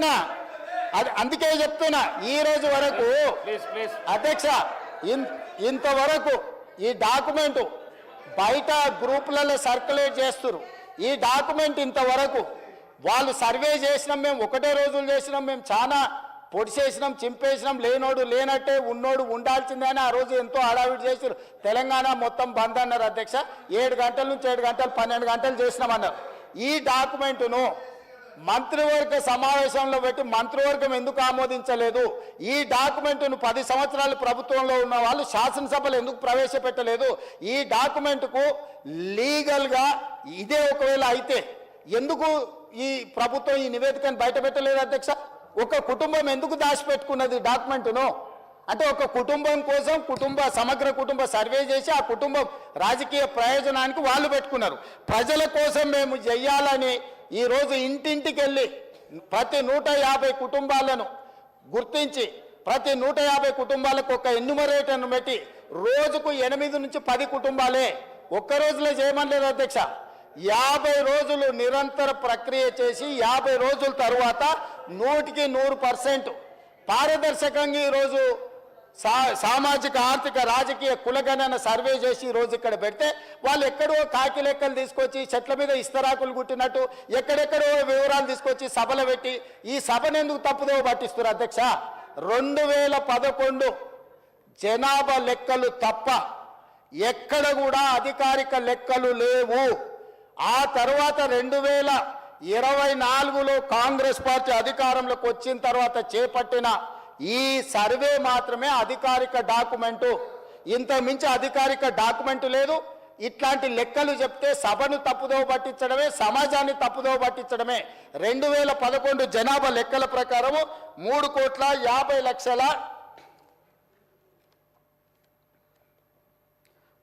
చెప్పిన అది అందుకే చెప్తున్నా. ఈ రోజు వరకు అధ్యక్ష ఇంతవరకు ఈ డాక్యుమెంట్ బయట గ్రూపులలో సర్క్యులేట్ చేస్తున్నారు ఈ డాక్యుమెంట్ ఇంతవరకు వాళ్ళు సర్వే చేసినాం మేము ఒకటే రోజులు చేసినాం మేము చాలా పొడిచేసినాం చింపేసినాం లేనోడు లేనట్టే ఉన్నోడు ఉండాల్సిందే ఆ రోజు ఎంతో హడావిడి చేసారు తెలంగాణ మొత్తం బంద్ అన్నారు అధ్యక్ష. ఏడు గంటల నుంచి ఏడు గంటలు పన్నెండు గంటలు చేసినామన్నారు ఈ డాక్యుమెంటును మంత్రివర్గ సమావేశంలో పెట్టి మంత్రివర్గం ఎందుకు ఆమోదించలేదు? ఈ డాక్యుమెంట్ను పది సంవత్సరాలు ప్రభుత్వంలో ఉన్న వాళ్ళు శాసనసభలు ఎందుకు ప్రవేశపెట్టలేదు? ఈ డాక్యుమెంట్కు లీగల్గా ఇదే ఒకవేళ అయితే ఎందుకు ఈ ప్రభుత్వం ఈ నివేదికను బయటపెట్టలేదు అధ్యక్ష? ఒక కుటుంబం ఎందుకు దాచిపెట్టుకున్నది డాక్యుమెంట్ను? అంటే ఒక కుటుంబం కోసం కుటుంబ సమగ్ర కుటుంబ సర్వే చేసి ఆ కుటుంబం రాజకీయ ప్రయోజనానికి వాళ్ళు పెట్టుకున్నారు. ప్రజల కోసం మేము చెయ్యాలని ఈరోజు ఇంటింటికి వెళ్ళి ప్రతి నూట యాభై కుటుంబాలను గుర్తించి ప్రతి నూట యాభై కుటుంబాలకు ఒక ఎన్యుమరేటర్ను పెట్టి రోజుకు ఎనిమిది నుంచి పది కుటుంబాలే ఒక్క రోజులో చేయమనలేదు అధ్యక్ష. యాభై రోజులు నిరంతర ప్రక్రియ చేసి యాభై రోజుల తరువాత నూటికి నూరు పర్సెంట్. పారదర్శకంగా ఈరోజు సా సామాజిక ఆర్థిక రాజకీయ కులగణన సర్వే చేసి రోజు ఇక్కడ పెడితే వాళ్ళు ఎక్కడో కాకి లెక్కలు తీసుకొచ్చి చెట్ల మీద ఇస్తరాకులు కుట్టినట్టు ఎక్కడెక్కడో వివరాలు తీసుకొచ్చి సభలు పెట్టి ఈ సభను ఎందుకు తప్పుదో పట్టిస్తున్నారు అధ్యక్ష? రెండు వేల పదకొండు జనాభా లెక్కలు తప్ప ఎక్కడ కూడా అధికారిక లెక్కలు లేవు. ఆ తర్వాత రెండు వేల ఇరవై నాలుగులో కాంగ్రెస్ పార్టీ అధికారంలోకి వచ్చిన తర్వాత చేపట్టిన ఈ సర్వే మాత్రమే అధికారిక డాక్యుమెంటు. ఇంత మించి అధికారిక డాక్యుమెంటు లేదు. ఇట్లాంటి లెక్కలు చెప్తే సభను తప్పుదోవ పట్టించడమే సమాజాన్ని తప్పుదోవ పట్టించడమే. రెండు వేల పదకొండు జనాభా లెక్కల ప్రకారము మూడు కోట్ల యాభై లక్షల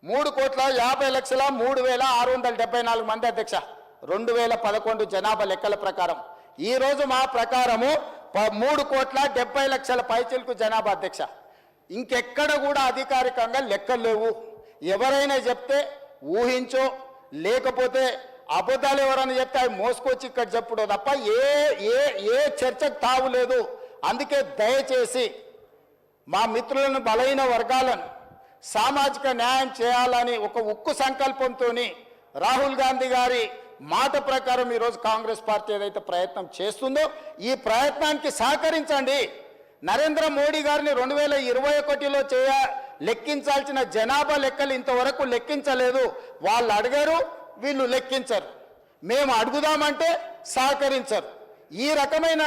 మూడు కోట్ల యాభై లక్షల మూడు వేల ఆరు వందల డెబ్బై నాలుగు మంది అధ్యక్ష. రెండు వేల పదకొండు జనాభా లెక్కల ప్రకారం. ఈరోజు మా ప్రకారము మూడు కోట్ల డెబ్బై లక్షల పైచలకు జనాభా అధ్యక్ష. ఇంకెక్కడ కూడా అధికారికంగా లెక్కలు లేవు. ఎవరైనా చెప్తే ఊహించో లేకపోతే అబద్ధాలు ఎవరైనా చెప్తే అవి మోసుకొచ్చి ఇక్కడ చెప్పుడు తప్ప ఏ ఏ ఏ చర్చకు తావు లేదు. అందుకే దయచేసి మా మిత్రులను బలైన వర్గాలను సామాజిక న్యాయం చేయాలని ఒక ఉక్కు సంకల్పంతో రాహుల్ గాంధీ గారి మాట ప్రకారం ఈరోజు కాంగ్రెస్ పార్టీ ఏదైతే ప్రయత్నం చేస్తుందో ఈ ప్రయత్నానికి సహకరించండి. నరేంద్ర మోడీ గారిని రెండు వేల ఇరవై ఒకటిలో చేయ లెక్కించాల్సిన జనాభా లెక్కలు ఇంతవరకు లెక్కించలేదు. వాళ్ళు అడిగారు వీళ్ళు లెక్కించరు. మేము అడుగుదామంటే సహకరించరు. ఈ రకమైన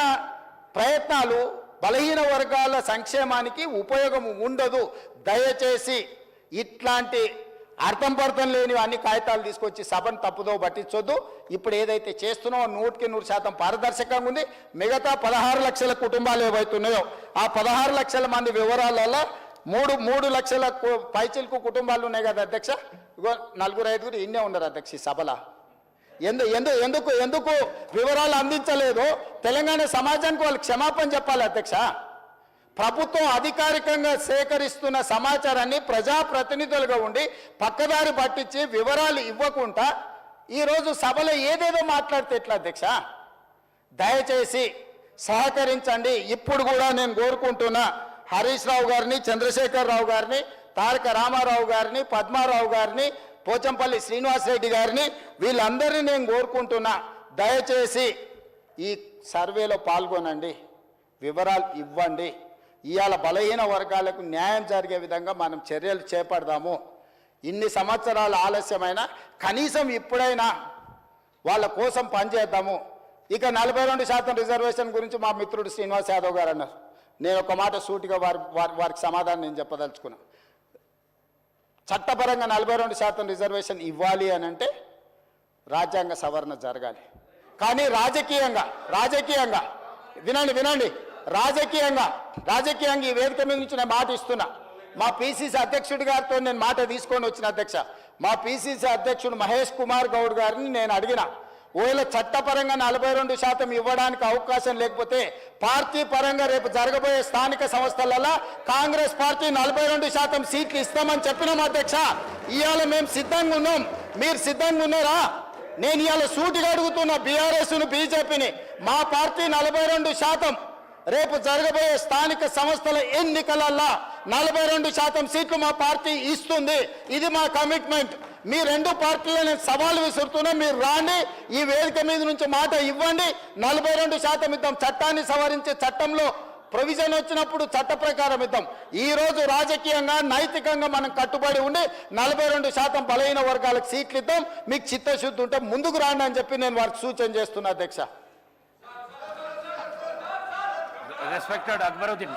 ప్రయత్నాలు బలహీన వర్గాల సంక్షేమానికి ఉపయోగం ఉండదు. దయచేసి ఇట్లాంటి అర్థం పర్థం లేని అన్ని కాగితాలు తీసుకొచ్చి సభను తప్పుదో పట్టించొద్దు. ఇప్పుడు ఏదైతే చేస్తున్నామో నూటికి నూరు శాతం పారదర్శకంగా ఉంది. మిగతా పదహారు లక్షల కుటుంబాలు ఏవైతున్నాయో ఆ పదహారు లక్షల మంది వివరాలలో మూడు మూడు లక్షల కు- పైచిలకు కుటుంబాలు ఉన్నాయి కదా అధ్యక్ష? ఇగో నలుగురు ఐదుగురు ఇన్నే ఉన్నారు అధ్యక్ష ఈ సభల. ఎందు ఎందు ఎందుకు ఎందుకు వివరాలు అందించలేదు? తెలంగాణ సమాజానికి వాళ్ళు క్షమాపణ చెప్పాలి అధ్యక్ష. ప్రభుత్వం అధికారికంగా సేకరిస్తున్న సమాచారాన్ని ప్రజాప్రతినిధులుగా ఉండి పక్కదారి పట్టించి వివరాలు ఇవ్వకుండా ఈరోజు సభలో ఏదేదో మాట్లాడితే ఎట్లా అధ్యక్ష? దయచేసి సహకరించండి. ఇప్పుడు కూడా నేను కోరుకుంటున్నా హరీష్ రావు గారిని చంద్రశేఖరరావు గారిని తారక రామారావు గారిని పద్మారావు గారిని పోచంపల్లి శ్రీనివాసరెడ్డి గారిని వీళ్ళందరినీ నేను కోరుకుంటున్నా. దయచేసి ఈ సర్వేలో పాల్గొనండి. వివరాలు ఇవ్వండి. ఇవాళ బలహీన వర్గాలకు న్యాయం జరిగే విధంగా మనం చర్యలు చేపడదాము. ఇన్ని సంవత్సరాలు ఆలస్యమైనా కనీసం ఇప్పుడైనా వాళ్ళ కోసం పనిచేద్దాము. ఇక నలభై రెండు శాతం రిజర్వేషన్ గురించి మా మిత్రుడు శ్రీనివాస్ యాదవ్ గారు అన్నారు. నేను ఒక మాట సూటిగా వారి వారి వారికి సమాధానం నేను చెప్పదలుచుకున్నా. చట్టపరంగా నలభై రెండు శాతం రిజర్వేషన్ ఇవ్వాలి అని అంటే రాజ్యాంగ సవరణ జరగాలి. కానీ రాజకీయంగా రాజకీయంగా వినండి వినండి. రాజకీయంగా రాజకీయంగా ఈ వేదిక మీద నుంచి నేను మాట ఇస్తున్నా. మా పిసిసి అధ్యక్షుడి గారితో నేను మాట తీసుకొని వచ్చిన అధ్యక్ష మా పిసిసి అధ్యక్షుడు మహేష్ కుమార్ గౌడ్ గారిని నేను అడిగిన ఒకవేళ చట్టపరంగా నలభై రెండు శాతం ఇవ్వడానికి అవకాశం లేకపోతే పార్టీ పరంగా రేపు జరగబోయే స్థానిక సంస్థలలో కాంగ్రెస్ పార్టీ నలభై రెండు శాతం సీట్లు ఇస్తామని చెప్పినాం అధ్యక్ష. ఇవాళ మేము సిద్ధంగా ఉన్నాం. మీరు సిద్ధంగా ఉన్నారా? నేను ఇవాళ సూటిగా అడుగుతున్న బీఆర్ఎస్ను బీజేపీని. మా పార్టీ నలభై రెండు శాతం రేపు జరగబోయే స్థానిక సంస్థల ఎన్నికలల్లా నలభై రెండు శాతం సీట్లు మా పార్టీ ఇస్తుంది. ఇది మా కమిట్మెంట్. మీ రెండు పార్టీలను నేను సవాలు విసురుతున్నా మీరు రాండి ఈ వేదిక మీద నుంచి మాట ఇవ్వండి. నలభై రెండు శాతం ఇద్దాం. చట్టాన్ని సవరించే చట్టంలో ప్రొవిజన్ వచ్చినప్పుడు చట్ట ప్రకారం ఇద్దాం. ఈరోజు రాజకీయంగా నైతికంగా మనం కట్టుబడి ఉండి నలభై రెండు శాతం బలహీన వర్గాలకు సీట్లు ఇద్దాం. మీకు చిత్తశుద్ధి ఉంటే ముందుకు రాండి అని చెప్పి నేను వారికి సూచన చేస్తున్నా అధ్యక్ష. রেসপেক্টেড আকবরউদ্দিন